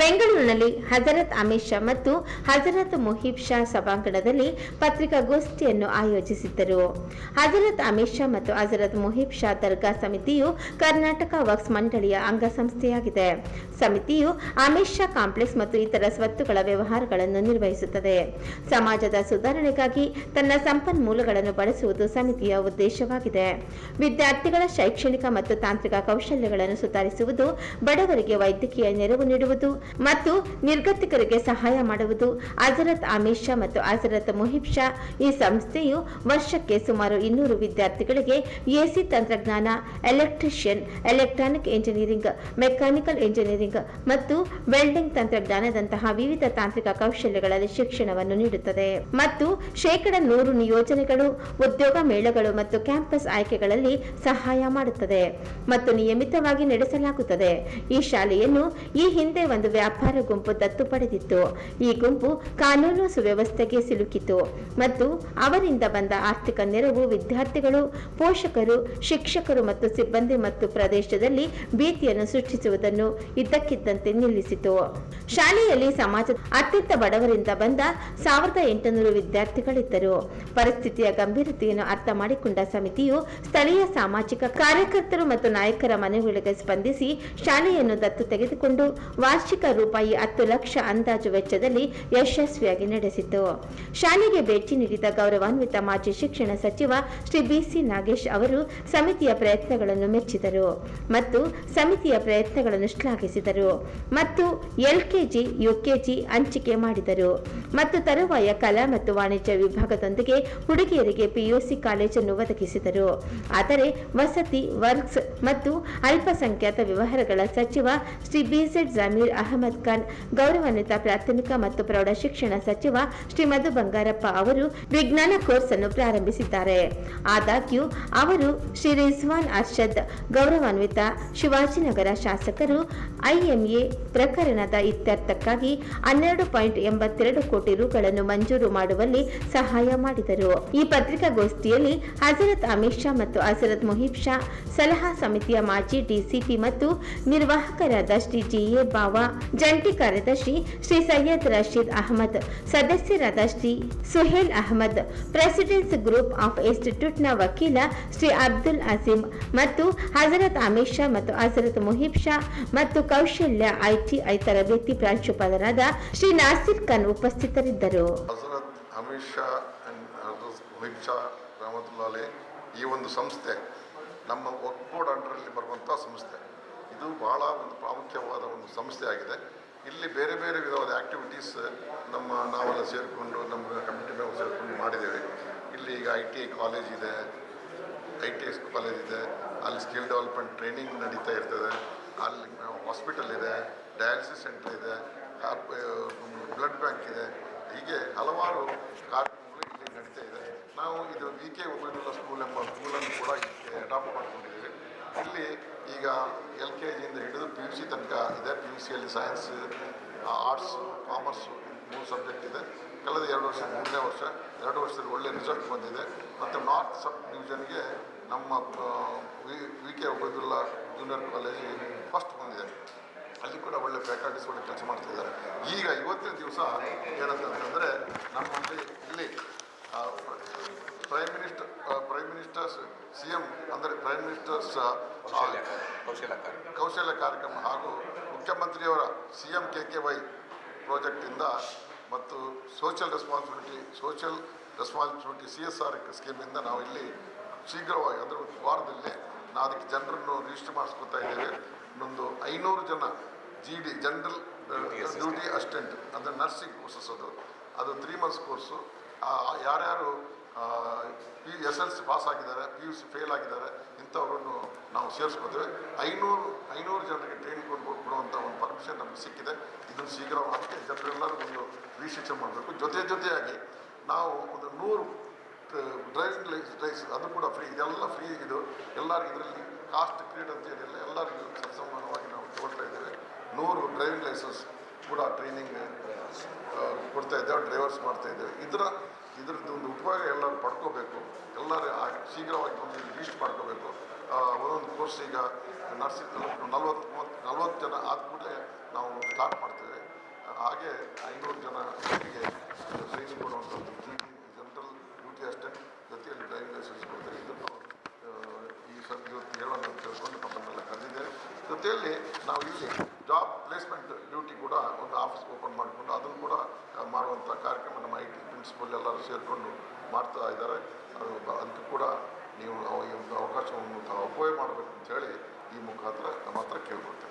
ಬೆಂಗಳೂರಿನಲ್ಲಿ ಹಜರತ್ ಅಮಿತ್ ಶಾ ಮತ್ತು ಹಜರತ್ ಮುಹೀಬ್ ಶಾ ಸಭಾಂಗಣದಲ್ಲಿ ಪತ್ರಿಕಾಗೋಷ್ಠಿಯನ್ನು ಆಯೋಜಿಸಿದ್ದರು. ಹಜರತ್ ಅಮಿತ್ ಶಾ ಮತ್ತು ಹಜರತ್ ಮುಹೀಬ್ ಶಾ ದರ್ಗಾ ಸಮಿತಿಯು ಕರ್ನಾಟಕ ವಕ್ಸ್ ಮಂಡಳಿಯ ಅಂಗಸಂಸ್ಥೆಯಾಗಿದೆ. ಸಮಿತಿಯು ಅಮಿತ್ ಶಾ ಕಾಂಪ್ಲೆಕ್ಸ್ ಮತ್ತು ಇತರ ಸ್ವತ್ತುಗಳ ವ್ಯವಹಾರಗಳನ್ನು ನಿರ್ವಹಿಸುತ್ತದೆ. ಸಮಾಜದ ಸುಧಾರಣೆಗಾಗಿ ತನ್ನ ಸಂಪನ್ಮೂಲಗಳನ್ನು ಬಳಸುವುದು ಸಮಿತಿಯ ಉದ್ದೇಶವಾಗಿದೆ. ವಿದ್ಯಾರ್ಥಿಗಳ ಶೈಕ್ಷಣಿಕ ಮತ್ತು ತಾಂತ್ರಿಕ ಕೌಶಲ್ಯಗಳನ್ನು ಸುಧಾರಿಸುವುದು, ಬಡವರಿಗೆ ವೈದ್ಯಕೀಯ ನೆರವು ನೀಡುವುದು ಮತ್ತು ನಿರ್ಗತಿಕರಿಗೆ ಸಹಾಯ ಮಾಡುವುದು. ಅಜರತ್ ಶಾ ಮತ್ತು ಅಜರತ್ ಮುಹಿಬ್ ಶಾ ಈ ಸಂಸ್ಥೆಯು ವರ್ಷಕ್ಕೆ ಸುಮಾರು ಇನ್ನೂರು ವಿದ್ಯಾರ್ಥಿಗಳಿಗೆ ಎಸಿ ತಂತ್ರಜ್ಞಾನ, electrician, electronic engineering mechanical engineering ಮತ್ತು ವೆಲ್ಡಿಂಗ್ ತಂತ್ರಜ್ಞಾನದಂತಹ ವಿವಿಧ ತಾಂತ್ರಿಕ ಕೌಶಲ್ಯಗಳಲ್ಲಿ ಶಿಕ್ಷಣವನ್ನು ನೀಡುತ್ತದೆ. ಮತ್ತು ಶೇಕಡ ನೂರು ನಿಯೋಜನೆಗಳು, ಉದ್ಯೋಗ ಮೇಳಗಳು ಮತ್ತು ಕ್ಯಾಂಪಸ್ ಆಯ್ಕೆಗಳಲ್ಲಿ ಸಹಾಯ ಮಾಡುತ್ತದೆ ಮತ್ತು ನಿಯಮಿತವಾಗಿ ನಡೆಸಲಾಗುತ್ತದೆ. ಈ ಶಾಲೆಯನ್ನು ಈ ಹಿಂದೆ ಒಂದು ವ್ಯಾಪಾರ ಗುಂಪು ದತ್ತು ಪಡೆದಿತ್ತು. ಈ ಗುಂಪು ಕಾನೂನು ಸುವ್ಯವಸ್ಥೆಗೆ ಸಿಲುಕಿತು. ಮತ್ತು ಅವರಿಂದ ಬಂದ ಆರ್ಥಿಕ ನೆರವು ವಿದ್ಯಾರ್ಥಿಗಳು, ಪೋಷಕರು, ಶಿಕ್ಷಕರು ಮತ್ತು ಸಿಬ್ಬಂದಿ ಮತ್ತು ಪ್ರದೇಶದಲ್ಲಿ ಭೀತಿಯನ್ನು ಸೃಷ್ಟಿಸುವುದನ್ನು ಇದ್ದಕ್ಕಿದ್ದಂತೆ ನಿಲ್ಲಿಸಿತು. ಶಾಲೆಯಲ್ಲಿ ಸಮಾಜ ಅತ್ಯಂತ ಬಡವರಿಂದ ಬಂದ ಸಾವಿರದ ಎಂಟುನೂರು ವಿದ್ಯಾರ್ಥಿಗಳಿದ್ದರು. ಪರಿಸ್ಥಿತಿಯ ಗಂಭೀರತೆಯನ್ನು ಅರ್ಥ ಮಾಡಿಕೊಂಡ ಸಮಿತಿಯು ಸ್ಥಳೀಯ ಸಾಮಾಜಿಕ ಕಾರ್ಯಕರ್ತರು ಮತ್ತು ನಾಯಕರ ಮನವಿಗಳಿಗೆ ಸ್ಪಂದಿಸಿ ಶಾಲೆಯನ್ನು ದತ್ತು ತೆಗೆದುಕೊಂಡು ವಾರ್ಷಿಕ ರೂಪಾಯಿ ಹತ್ತು ಲಕ್ಷ ಅಂದಾಜು ವೆಚ್ಚದಲ್ಲಿ ಯಶಸ್ವಿಯಾಗಿ ನಡೆಸಿತು ಶಾಲೆಗೆ ಭೇಟಿ ನೀಡಿದ ಗೌರವಾನ್ವಿತ ಮಾಜಿ ಶಿಕ್ಷಣ ಸಚಿವ ಶ್ರೀ ಬಿಸಿ ನಾಗೇಶ್ ಅವರು ಸಮಿತಿಯ ಪ್ರಯತ್ನಗಳನ್ನು ಮೆಚ್ಚಿದರು ಮತ್ತು ಸಮಿತಿಯ ಪ್ರಯತ್ನಗಳನ್ನು ಶ್ಲಾಘಿಸಿದರು ಮತ್ತು ಎಲ್ಕೆಜಿ ಯುಕೆಜಿ ಹಂಚಿಕೆ ಮಾಡಿದರು ಮತ್ತು ತರುವಾಯ ಕಲಾ ಮತ್ತು ವಾಣಿಜ್ಯ ವಿಭಾಗದೊಂದಿಗೆ ಹುಡುಗಿಯರಿಗೆ ಪಿಯುಸಿ ಕಾಲೇಜನ್ನು ಒದಗಿಸಿದರು. ಆದರೆ ವಸತಿ, ವರ್ಕ್ಸ್ ಮತ್ತು ಅಲ್ಪಸಂಖ್ಯಾತ ವ್ಯವಹಾರಗಳ ಸಚಿವ ಶ್ರೀ ಬಿಜೆಡ್ ಜಮೀರ್ ಅಹಮದ್ ಖಾನ್, ಗೌರವಾನ್ವಿತ ಪ್ರಾಥಮಿಕ ಮತ್ತು ಪ್ರೌಢ ಶಿಕ್ಷಣ ಸಚಿವ ಶ್ರೀ ಮಧು ಬಂಗಾರಪ್ಪ ಅವರು ವಿಜ್ಞಾನ ಕೋರ್ಸ್ ಅನ್ನು ಪ್ರಾರಂಭಿಸಿದ್ದಾರೆ. ಆದಾಗ್ಯೂ, ಅವರು ಶ್ರೀ ರಿಜ್ವಾನ್ ಅರ್ಷದ್, ಗೌರವಾನ್ವಿತ ಶಿವಾಜಿನಗರ ಶಾಸಕರು, ಐಎಂಎ ಪ್ರಕರಣದ ಇತ್ಯರ್ಥಕ್ಕಾಗಿ ಹನ್ನೆರಡು ಪಾಯಿಂಟ್ ಎಂಬತ್ತೆರಡು ಕೋಟಿ ರುಗಳನ್ನು ಮಂಜೂರು ಮಾಡುವಲ್ಲಿ ಸಹಾಯ ಮಾಡಿದರು. ಈ ಪತ್ರಿಕಾಗೋಷ್ಠಿಯಲ್ಲಿ ಹಜರತ್ ಅಮಿತ್ ಶಾ ಮತ್ತು ಹಜರತ್ ಮೊಹೀಬ್ ಶಾ, ಸಲಹಾ ಸಮಿತಿಯ ಮಾಜಿ ಡಿಸಿಪಿ ಮತ್ತು ನಿರ್ವಾಹಕರಾದ ಶ್ರೀ ಜಿಎ ಬಾವಾ ಜಂಟಿ ಕಾರ್ಯದರ್ಶಿ ಶ್ರೀ ಸೈಯದ್ ರಶೀದ್ ಅಹಮದ್, ಸದಸ್ಯರಾದ Shri Suhail Ahmed presidency group of ಇನ್ಸ್ಟಿಟ್ಯೂಟ್ನ ವಕೀಲ ಶ್ರೀ ಅಬ್ದುಲ್ ಅಸೀಮ್ ಮತ್ತು ಹಜರತ್ ಅಮಿತ್ ಶಾ ಮತ್ತು ಹಜರತ್ ಮುಹಿಬ್ ಶಾ ಮತ್ತು ಕೌಶಲ್ಯ ಐಟಿಐ ತರಬೇತಿ ಪ್ರಾಂಶುಪಾಲರಾದ ಶ್ರೀ ನಾಸಿರ್ ಖಾನ್ ಉಪಸ್ಥಿತರಿದ್ದರು. ಈ ಒಂದು ಸಂಸ್ಥೆ ನಮ್ಮ ಒಕ್ಬೋರ್ಡ್ ಅಂಡರಲ್ಲಿ ಬರುವಂಥ ಸಂಸ್ಥೆ. ಇದು ಬಹಳ ಒಂದು ಪ್ರಾಮುಖ್ಯವಾದ ಒಂದು ಸಂಸ್ಥೆ ಆಗಿದೆ. ಇಲ್ಲಿ ಬೇರೆ ಬೇರೆ ವಿಧವಾದ ಆ್ಯಕ್ಟಿವಿಟೀಸ್ ನಮ್ಮ ನಾವೆಲ್ಲ ಸೇರಿಕೊಂಡು, ನಮ್ಮ ಕಮಿಟಿ ಮೆಂಬರ್ ಸೇರಿಕೊಂಡು ಮಾಡಿದ್ದೇವೆ. ಇಲ್ಲಿ ಈಗ ಐ ಟಿ ಐ ಕಾಲೇಜ್ ಇದೆ ಐ ಟಿ ಎಸ್ ಕಾಲೇಜ್ ಇದೆ, ಅಲ್ಲಿ ಸ್ಕಿಲ್ ಡೆವಲಪ್ಮೆಂಟ್ ಟ್ರೈನಿಂಗ್ ನಡೀತಾ ಇರ್ತದೆ. ಅಲ್ಲಿ ಹಾಸ್ಪಿಟಲ್ ಇದೆ ಡಯಾಲಿಸಿಸ್ ಸೆಂಟರ್ ಇದೆ ಬ್ಲಡ್ ಬ್ಯಾಂಕ್ ಇದೆ. ಹೀಗೆ ಹಲವಾರು ಕಾರ್ಯಕ್ರಮಗಳು ಇಲ್ಲಿ ನಡೀತಾ ಇದೆ. ನಾವು ಇದು ವಿ ಕೆ ಸ್ಕೂಲ್ ಎಂಬ ಸ್ಕೂಲನ್ನು ಕೂಡ ಇದಕ್ಕೆ ಅಡಾಪ್ಟ್ ಮಾಡ್ಕೊಂಡಿದ್ದೀವಿ. ಇಲ್ಲಿ ಈಗ ಎಲ್ ಕೆ ಜಿಯಿಂದ ಹಿಡಿದು ಪಿ ಯು ಸಿ ತನಕ ಇದೆ. ಪಿ ಯು ಸಿಯಲ್ಲಿ ಸೈನ್ಸ್ ಆರ್ಟ್ಸು ಕಾಮರ್ಸು ಮೂರು ಸಬ್ಜೆಕ್ಟ್ ಇದೆ. ಕಳೆದ ಎರಡು ವರ್ಷ ಮೂರನೇ ವರ್ಷ, ಎರಡು ವರ್ಷದಲ್ಲಿ ಒಳ್ಳೆ ರಿಸಲ್ಟ್ ಬಂದಿದೆ. ಮತ್ತು ನಾರ್ತ್ ಸಬ್ ಡಿವಿಷನ್ಗೆ ನಮ್ಮ V V K Ubaidulla junior college first ಬಂದಿದೆ. ಅಲ್ಲಿ ಕೂಡ ಒಳ್ಳೆ ಫ್ಯಾಕಲ್ಟೀಸ್ ಒಳ್ಳೆ ಕೆಲಸ ಮಾಡ್ತಿದ್ದಾರೆ ಈಗ ಇವತ್ತಿನ ದಿವಸ ಏನಂತಂದರೆ ನಮ್ಮಲ್ಲಿ ಇಲ್ಲಿ prime minister prime ministers C M ಅಂದರೆ ಪ್ರೈಮ್ ಮಿನಿಸ್ಟರ್ಸ್ ಕೌಶಲ್ಯ ಕೌಶಲ್ಯ ಕಾರ್ಯ. ಕೌಶಲ್ಯ ಕಾರ್ಯಕ್ರಮ ಹಾಗೂ ಮುಖ್ಯಮಂತ್ರಿಯವರ C M K K Y ಪ್ರಾಜೆಕ್ಟಿಂದ ಮತ್ತು social responsibility social responsibility C S R ಸ್ಕೀಮಿಂದ ನಾವು ಇಲ್ಲಿ ಶೀಘ್ರವಾಗಿ ಅಂದರೆ ಒಂದು ವಾರದಲ್ಲಿ ನಾವು ಅದಕ್ಕೆ ಜನರನ್ನು ರಿಜಿಸ್ಟರ್ ಮಾಡಿಸ್ಕೊತಾ ಇದ್ದೇವೆ. ಇನ್ನೊಂದು ಐನೂರು ಜನ G D general duty assistant ಅಂದರೆ ನರ್ಸಿಂಗ್ ಕೋರ್ಸಸ್ ಅದು. ಅದು ತ್ರೀ ಮಂತ್ಸ್ ಕೋರ್ಸು ಯಾರ್ಯಾರು P S L C pass ಆಗಿದ್ದಾರೆ ಪಿ ಯು ಸಿ ಫೇಲ್ ಆಗಿದ್ದಾರೆ ಇಂಥವ್ರನ್ನು ನಾವು ಸೇರಿಸ್ಕೊತೇವೆ. ಐನೂರು ಐನೂರು ಜನರಿಗೆ ಟ್ರೈನಿಂಗ್ ಕೊಡುವಂಥ ಒಂದು ಪರ್ಮಿಷನ್ ನಮಗೆ ಸಿಕ್ಕಿದೆ. ಇದನ್ನು ಶೀಘ್ರವಾಗಿ ಜನರೆಲ್ಲರೂ ಒಂದು ರಿಶಿಕ್ಷಣ ಮಾಡಬೇಕು. ಜೊತೆ ಜೊತೆಯಾಗಿ ನಾವು ಒಂದು ನೂರು ಡ್ರೈವಿಂಗ್ ಲೈಸೆನ್ಸ್ ಅದು ಕೂಡ ಫ್ರೀ ಇದೆಲ್ಲ ಫ್ರೀ ಇದು. ಎಲ್ಲರಿಗೂ ಇದರಲ್ಲಿ ಕಾಸ್ಟ್ ಕ್ರಿಯೇಟ್ ಅಂತ ಏನಿಲ್ಲ ಎಲ್ಲರಿಗೂ ಸಮಾನವಾಗಿ ನಾವು ತಗೊಳ್ತಾ ಇದ್ದೇವೆ. ನೂರು ಡ್ರೈವಿಂಗ್ ಲೈಸೆನ್ಸ್ ಕೂಡ ಟ್ರೈನಿಂಗ್ ಕೊಡ್ತಾ ಇದ್ದೇವೆ ಡ್ರೈವರ್ಸ್ ಮಾಡ್ತಾ ಇದ್ದೇವೆ. ಇದರ ಇದರದ್ದು ಒಂದು ಉಪಯೋಗ ಎಲ್ಲರೂ ಪಡ್ಕೋಬೇಕು. ಎಲ್ಲರೂ ಶೀಘ್ರವಾಗಿ ಒಂದು ಲೀಸ್ಟ್ ಮಾಡ್ಕೋಬೇಕು. ಒಂದೊಂದು ಕೋರ್ಸ್ ಈಗ ನರ್ಸಿಂಗ್ ನಲ್ವತ್ತು ಮೂವತ್ತು ನಲ್ವತ್ತು ಜನ ಆದ ಕೂಡಲೇ ನಾವು ಸ್ಟಾರ್ಟ್ ಮಾಡ್ತೇವೆ. ಹಾಗೆ ಐನೂರು ಜನ ಟ್ರೈನಿಂಗ್ ಕೊಡುವಂಥದ್ದು ಜಿ ಜನರಲ್ ಡ್ಯೂಟಿ ಅಷ್ಟೇ. ಜೊತೆಯಲ್ಲಿ ಡ್ರೈವಿಂಗ್ ಲೈಸೆನ್ಸ್ ಕೊಡ್ತೇವೆ. ಇದನ್ನು ಈ ಸರ್ ಇವತ್ತು ಹೇಳೋಣ ತಿಳ್ಕೊಂಡು ನಮ್ಮನ್ನೆಲ್ಲ ಕರೆದಿದ್ದೇವೆ ಜೊತೆಯಲ್ಲಿ ನಾವು ಇಲ್ಲಿ ಜಾಬ್ ಪ್ಲೇಸ್ಮೆಂಟ್ ಡ್ಯೂಟಿ ಕೂಡ ಒಂದು ಆಫೀಸ್ ಓಪನ್ ಮಾಡಿಕೊಂಡು ಅದನ್ನು ಕೂಡ ಮಾಡುವಂಥ ಕಾರ್ಯಕ್ರಮ ನಮ್ಮ ಐ ಟಿ ಪ್ರಿನ್ಸಿಪಲ್ ಎಲ್ಲರೂ ಸೇರಿಕೊಂಡು ಮಾಡ್ತಾ ಇದ್ದಾರೆ. ಅದು ಅದಕ್ಕೆ ಕೂಡ ನೀವು ಈ ಒಂದು ಅವಕಾಶವನ್ನು ತಾವು ಉಪಯೋಗ ಮಾಡಬೇಕು ಅಂತ ಹೇಳಿ ಈ ಮುಖಾಂತರ ನಮ್ಮ ಹತ್ರ ಕೇಳ್ಕೊಳ್ತೇವೆ.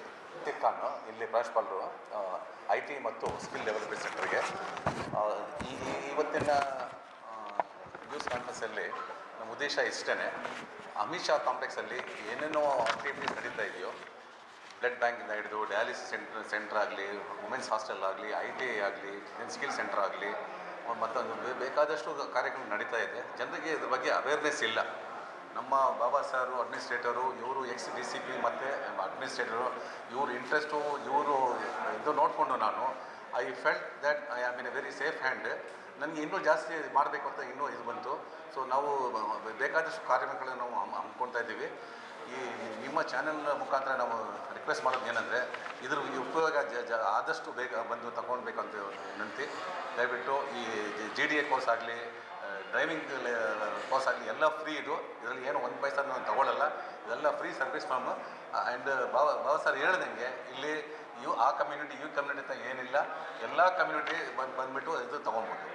ಖಾನ್ ಇಲ್ಲಿ ಪ್ರಾಂಶುಪಾಲರು ಐ ಟಿ ಮತ್ತು ಸ್ಕಿಲ್ ಡೆವಲಪ್ಮೆಂಟ್ ಸೆಂಟರ್ಗೆ ಈ- ಇವತ್ತಿನ ನ್ಯೂಸ್ ಕಾನ್ಫರೆನ್ಸಲ್ಲಿ ನಮ್ಮ ಉದ್ದೇಶ ಇಷ್ಟೇ ಅಮಿತ್ ಶಾ ಕಾಂಪ್ಲೆಕ್ಸಲ್ಲಿ ಏನೇನೋ ಆಕ್ಟಿವಿಟೀಸ್ ನಡೀತಾ ಇದೆಯೋ ಬ್ಲಡ್ ಬ್ಯಾಂಕಿಂದ ಹಿಡಿದು ಡಯಾಲಿಸಿಸ್ ಸೆಂಟರ್ ಸೆಂಟರ್ ಆಗಲಿ, ವುಮೆನ್ಸ್ ಹಾಸ್ಟೆಲ್ ಆಗಲಿ, ಐ ಟಿ ಐ ಆಗಲಿ ಸ್ಕಿಲ್ ಸೆಂಟರ್ ಆಗಲಿ ಮತ್ತೊಂದು ಬೇಕಾದಷ್ಟು ಕಾರ್ಯಕ್ರಮ ನಡೀತಾ ಇದೆ. ಜನರಿಗೆ ಇದ್ರ ಬಗ್ಗೆ ಅವೇರ್ನೆಸ್ ಇಲ್ಲ. ನಮ್ಮ ಬಾಬಾ ಸಾರು ಅಡ್ಮಿನಿಸ್ಟ್ರೇಟರು ಇವರು ಎಕ್ಸ್ ಡಿ ಸಿ ಪಿ ಮತ್ತು ಅಡ್ಮಿನಿಸ್ಟ್ರೇಟರು ಇವರು ಇಂಟ್ರೆಸ್ಟು ಇವರು ಇದು ನೋಡಿಕೊಂಡು ನಾನು I felt that I am in a very safe hand ನನಗೆ ಇನ್ನೂ ಜಾಸ್ತಿ ಮಾಡಬೇಕು ಅಂತ ಇನ್ನೂ ಇದು ಬಂತು. ಸೊ ನಾವು ಬೇಕಾದಷ್ಟು ಕಾರ್ಯಕ್ರಮಗಳನ್ನು ನಾವು ಹಮ್- ಹಮ್ಮಿಕೊಳ್ತಾ ಇದ್ದೀವಿ. ಈ ನಿಮ್ಮ ಚಾನೆಲ್ ಮುಖಾಂತರ ನಾವು ರಿಕ್ವೆಸ್ಟ್ ಮಾಡೋದು ಏನಂದರೆ, ಇದ್ರ ಈ ಉಪಯೋಗ ಜ ಜ, ಆದಷ್ಟು ಬೇಗ ಬಂದು ತಗೊಳ್ಬೇಕಂತ ವಿನಂತಿ. ದಯವಿಟ್ಟು ಈ ಜಿ ಡಿ ಎ ಕೋರ್ಸ್ ಆಗಲಿ ಡ್ರೈವಿಂಗ್ ಕೋರ್ಸ್ ಆಗಲಿ, ಎಲ್ಲ ಫ್ರೀ ಇದು. ಇದರಲ್ಲಿ ಏನು ಒಂದು ಪೈಸಾ ನಾನು ತಗೊಳ್ಳಲ್ಲ ಇದೆಲ್ಲ free service form and Baba Baba sir ಹೇಳ್ದಂಗೆ ಇಲ್ಲಿ ಯು, ಆ ಕಮ್ಯುನಿಟಿ ಯು ಕಮ್ಯುನಿಟಿ ಅಂತ ಏನಿಲ್ಲ. ಎಲ್ಲ ಕಮ್ಯುನಿಟಿ ಬಂದು, ಬಂದುಬಿಟ್ಟು ಇದು ತೊಗೊಬೋದು.